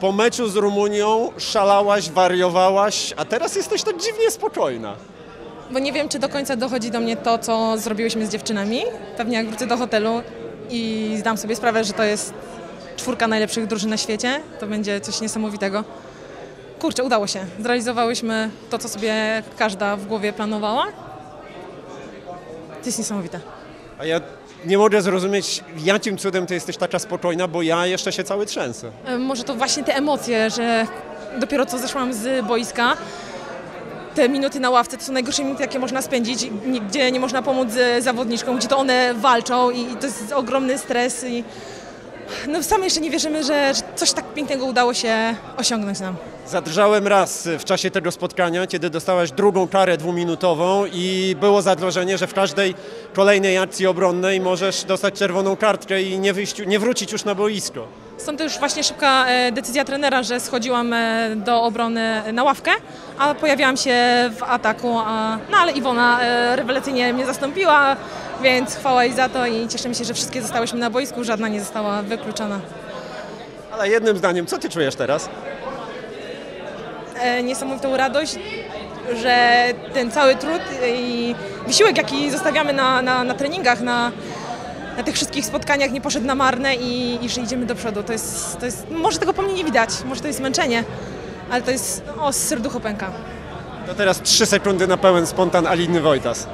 Po meczu z Rumunią szalałaś, wariowałaś, a teraz jesteś tak dziwnie spokojna. Bo nie wiem, czy do końca dochodzi do mnie to, co zrobiłyśmy z dziewczynami. Pewnie jak wrócę do hotelu i zdam sobie sprawę, że to jest czwórka najlepszych drużyn na świecie, to będzie coś niesamowitego. Kurczę, udało się. Zrealizowałyśmy to, co sobie każda w głowie planowała. To jest niesamowite. A ja nie mogę zrozumieć, jakim cudem ty jesteś taka spokojna, bo ja jeszcze się cały trzęsę. E, Może to właśnie te emocje, że dopiero co zeszłam z boiska. Te minuty na ławce to są najgorsze minuty, jakie można spędzić, gdzie nie można pomóc e, zawodniczkom, gdzie to one walczą i to jest ogromny stres. I... No same jeszcze nie wierzymy, że, coś tak pięknego udało się osiągnąć nam. Zadrżałem raz w czasie tego spotkania, kiedy dostałaś drugą karę dwuminutową i było zagrożenie, że w każdej kolejnej akcji obronnej możesz dostać czerwoną kartkę i nie, wyjść, nie wrócić już na boisko. Stąd też właśnie szybka e, decyzja trenera, że schodziłam e, do obrony na ławkę, a pojawiałam się w ataku. No ale Iwona e, rewelacyjnie mnie zastąpiła, więc chwała jej za to i cieszymy się, że wszystkie zostałyśmy na boisku, żadna nie została wykluczona. Ale jednym zdaniem, co ty czujesz teraz? Niesamowitą radość, że ten cały trud i wysiłek, jaki zostawiamy na, na, na treningach, na, na tych wszystkich spotkaniach nie poszedł na marne i, i że idziemy do przodu. To jest, to jest, może tego po mnie nie widać, może to jest zmęczenie, ale to jest, o, serducho pęka. To teraz trzy sekundy na pełen spontan Aliny Wojtas.